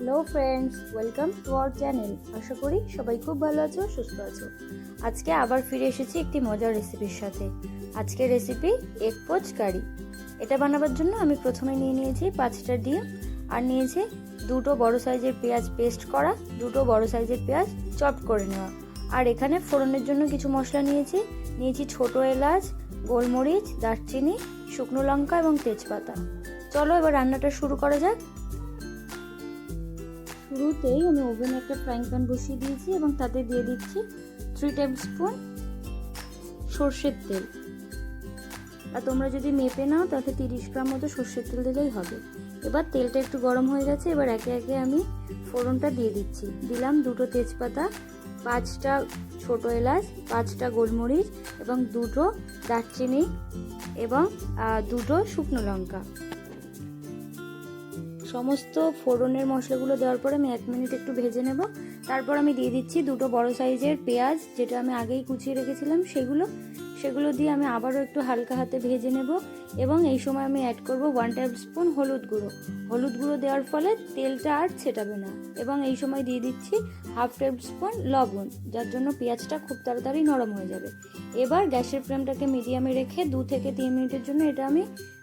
Hello friends welcome to our channel আশা করি সবাই খুব ভালো আছো, সুস্থ আছো। আজকে আবার ফিরে এসেছি একটি মজার রেসিপির সাথে। আজকের রেসিপি এগ পোচ কারি এটা বানাবার জন্য আমি প্রথমে নিয়ে নিয়েছি পাঁচটা ডিম আর নিয়েছি দুটো বড় সাইজের পেঁয়াজ পেস্ট করা, দুটো বড় সাইজের পেঁয়াজ চপ করে নেওয়া। আর এখানে ফোড়নের জন্য কিছু মশলা নিয়েছি। নিয়েছি ছোট এলাচ, গোলমরিচ, দারচিনি, শুকনো লঙ্কা এবং তেজপাতা। চলো এবার রান্নাটা শুরু করা যাক। শুরুতেই আমি ওভেনে একটা ফ্রাইং প্যান বসিয়ে দিয়েছি এবং তাতে দিয়ে দিচ্ছি থ্রি টেবিল স্পুন সর্ষের তেল। আর তোমরা যদি মেপে নাও, তাতে তিরিশ গ্রাম মতো সর্ষের তেল দিলেই হবে। এবার তেলটা একটু গরম হয়ে গেছে, এবার একে একে আমি ফোড়নটা দিয়ে দিচ্ছি। দিলাম দুটো তেজপাতা, পাঁচটা ছোট এলাচ, পাঁচটা গোলমরিচ এবং দুটো দারচিনি এবং দুটো শুকনো লঙ্কা। সমস্ত ফোড়নের মশলাগুলো দেওয়ার পরে আমি এক মিনিট একটু ভেজে নেব। তারপর আমি দিয়ে দিচ্ছি দুটো বড় সাইজের পেঁয়াজ, যেটা আমি আগেই কুচিয়ে রেখেছিলাম সেগুলো। সেগুলো দিয়ে আমি আবারও একটু হালকা হাতে ভেজে নেব এবং এই সময় আমি অ্যাড করব ওয়ান টেবিল স্পুন হলুদ গুঁড়ো। হলুদ গুঁড়ো দেওয়ার ফলে তেলটা আর ছেটাবে না এবং এই সময় দিয়ে দিচ্ছি হাফ টেবিল স্পুন লবণ, যার জন্য পেঁয়াজটা খুব তাড়াতাড়ি নরম হয়ে যাবে। এবার গ্যাসের ফ্লেমটাকে মিডিয়ামে রেখে দু থেকে তিন মিনিটের জন্য এটা আমি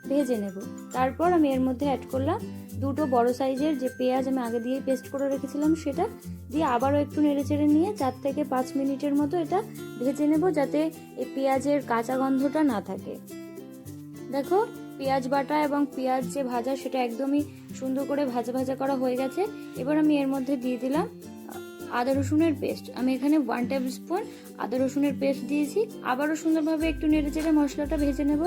ভেজে নেব। তারপর আমি এর মধ্যে অ্যাড করলাম দুটো বড় সাইজের যে পেঁয়াজ আমি আগে দিয়ে পেস্ট করে রেখেছিলাম, সেটা দিয়ে আবারও একটু নেড়ে চেড়ে নিয়ে চার থেকে পাঁচ মিনিটের মতো এটা ভেজে নেব যাতে এই পেঁয়াজের কাঁচা গন্ধটা না থাকে। দেখো, পেঁয়াজ বাটা এবং পেঁয়াজ যে ভাজা, সেটা একদমই সুন্দর করে ভাজা ভাজা করা হয়ে গেছে। এবার আমি এর মধ্যে দিয়ে দিলাম আদা রসুনের পেস্ট। আমি এখানে ওয়ান টেবিল স্পুন আদা রসুনের পেস্ট দিয়েছি। আবারও সুন্দরভাবে একটু নেড়ে চেড়ে মশলাটা ভেজে নেব।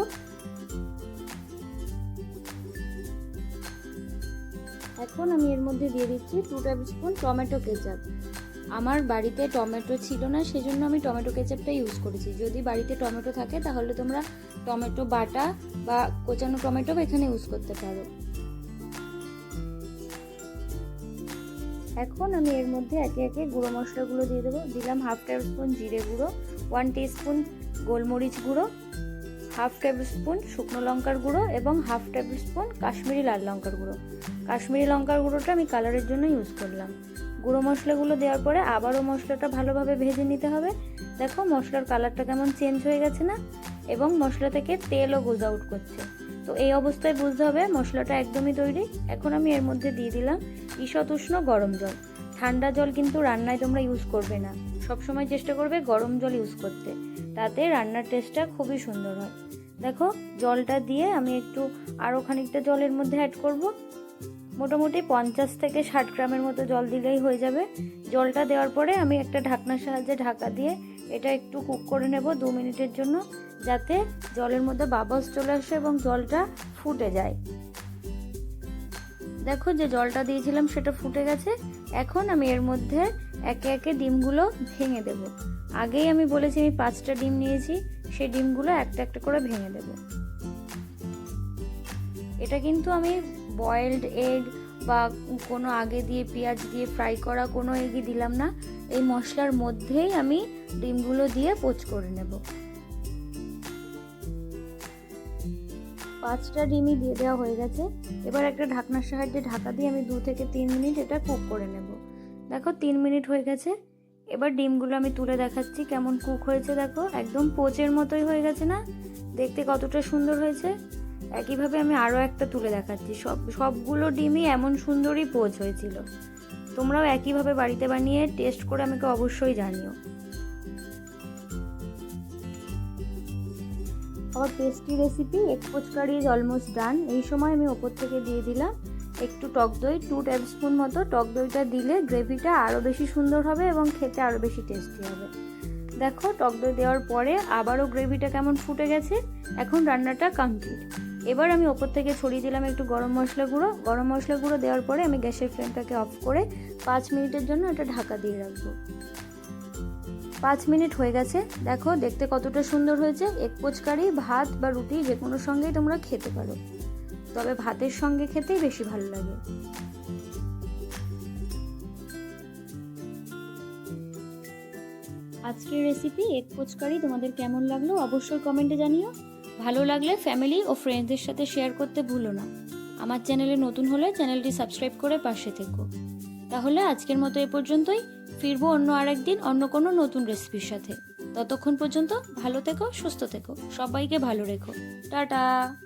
এখন আমি এর মধ্যে দিয়ে দিচ্ছি two table spoon tomato ketchup আমার বাড়িতে টমেটো ছিল না, সেজন্য আমি টমেটো কেচাপটা ইউজ করেছি। যদি বাড়িতে টমেটো থাকে, তাহলে তোমরা টমেটো বাটা বা কোচানো টমেটো এখানে ইউজ করতে পারো। এখন আমি এর মধ্যে একে একে গুঁড়ো মশলাগুলো দিয়ে দেবো। দিলাম হাফ টেবিল স্পুন জিরে গুঁড়ো ওয়ান স্পুন গোলমরিচ গুঁড়ো হাফ টেবিল স্পুন শুকনো লঙ্কার গুঁড়ো এবং হাফ টেবিল স্পুন কাশ্মীরি লাল লঙ্কার গুঁড়ো। কাশ্মীরি লঙ্কার গুঁড়োটা আমি কালারের জন্য ইউজ করলাম। গুঁড়ো মশলাগুলো দেওয়ার পরে আবারও মশলাটা ভালোভাবে ভেজে নিতে হবে। দেখো মশলার কালারটা কেমন চেঞ্জ হয়ে গেছে না? এবং মশলা থেকে তেলও গুজ আউট করছে। তো এই অবস্থায় বুঝতে হবে মশলাটা একদমই তৈরি। এখন আমি এর মধ্যে দিয়ে দিলাম ঈষৎ উষ্ণ গরম জল। ঠান্ডা জল কিন্তু রান্নায় তোমরা ইউজ করবে না। সবসময় চেষ্টা করবে গরম জল ইউজ করতে। তাতে রান্নার টেস্টটা খুবই সুন্দর হয়। দেখো, জলটা দিয়ে আমি একটু আরও খানিকটা জলের মধ্যে অ্যাড করব। মোটামুটি পঞ্চাশ থেকে ষাট গ্রামের মতো জল দিলেই হয়ে যাবে। জলটা দেওয়ার পরে আমি একটা ঢাকনার সাহায্যে ঢাকা দিয়ে এটা একটু কুক করে নেব দু মিনিটের জন্য, যাতে জলের মধ্যে বাবলস চলে আসে এবং জলটা ফুটে যায়। দেখো যে জলটা দিয়েছিলাম সেটা ফুটে গেছে। এখন আমি এর মধ্যে একে একে ডিমগুলো ভেঙে দেব। আগেই আমি বলেছি, আমি পাঁচটা ডিম নিয়েছি, সেই ডিমগুলো একটা একটা করে ভেঙে দেব। এটা কিন্তু আমি বয়েলড এগ বা কোনো আগে দিয়ে পেঁয়াজ দিয়ে ফ্রাই করা কোনো এগই দিলাম না। এই মশলার মধ্যেই আমি ডিমগুলো দিয়ে পোচ করে নেব। পাঁচটা ডিমই দিয়ে দেওয়া হয়ে গেছে। এবার একটা ঢাকনার সাহায্যে ঢাকা দিয়ে আমি দু থেকে তিন মিনিট এটা কুক করে নেব। দেখো, তিন মিনিট হয়ে গেছে। এবার ডিমগুলো আমি তুলে দেখাচ্ছি কেমন কুক হয়েছে, দেখো। একদম পোচের মতোই হয়ে গেছে না? দেখতে কতটা সুন্দর হয়েছে। একইভাবে আমি আরও একটা তুলে দেখাচ্ছি। সব, সবগুলো ডিমই এমন সুন্দরই পোচ হয়েছিল। তোমরাও একইভাবে বাড়িতে বানিয়ে টেস্ট করে আমাকে অবশ্যই জানিও। আমার টেস্টি রেসিপি এক কারি ইজ অলমোস্ট ডান এই সময় আমি ওপর থেকে দিয়ে দিলাম। একটু টক দই টু টেবিল স্পুন মতো টক দইটা দিলে গ্রেভিটা আরও বেশি সুন্দর হবে এবং খেতে আরও বেশি টেস্টি হবে। দেখো, টক দই দেওয়ার পরে আবারও গ্রেভিটা কেমন ফুটে গেছে। এখন রান্নাটা কমপ্লিট এবার আমি ওপর থেকে ছড়িয়ে দিলাম একটু গরম মশলা গুঁড়ো। গরম মশলা গুঁড়ো দেওয়ার পরে আমি গ্যাসের ফ্লেমটাকে অফ করে পাঁচ মিনিটের জন্য এটা ঢাকা দিয়ে রাখব। পাঁচ মিনিট হয়ে গেছে। দেখো, দেখতে কতটা সুন্দর হয়েছে। এক পোচকারি ভাত বা রুটি যে কোনো সঙ্গেই তোমরা খেতে পারো। তবে ভাতের সঙ্গে খেতেই বেশি ভালো লাগে। আজকের রেসিপি এক পোচকারি তোমাদের কেমন লাগল অবশ্যই কমেন্টে জানিও। ভালো লাগলে ফ্যামিলি ও ফ্রেন্ডসদের সাথে শেয়ার করতে ভুলো না। আমার চ্যানেলে নতুন হলে চ্যানেলটি সাবস্ক্রাইব করে পাশে থেকো। তাহলে আজকের মতো এ পর্যন্তই। ফিরবো অন্য আরেকদিন অন্য কোনো নতুন রেসিপির সাথে। ততক্ষণ পর্যন্ত ভালো থেকো, সুস্থ থেকো। সবাইকে ভালো রেখো। টাটা!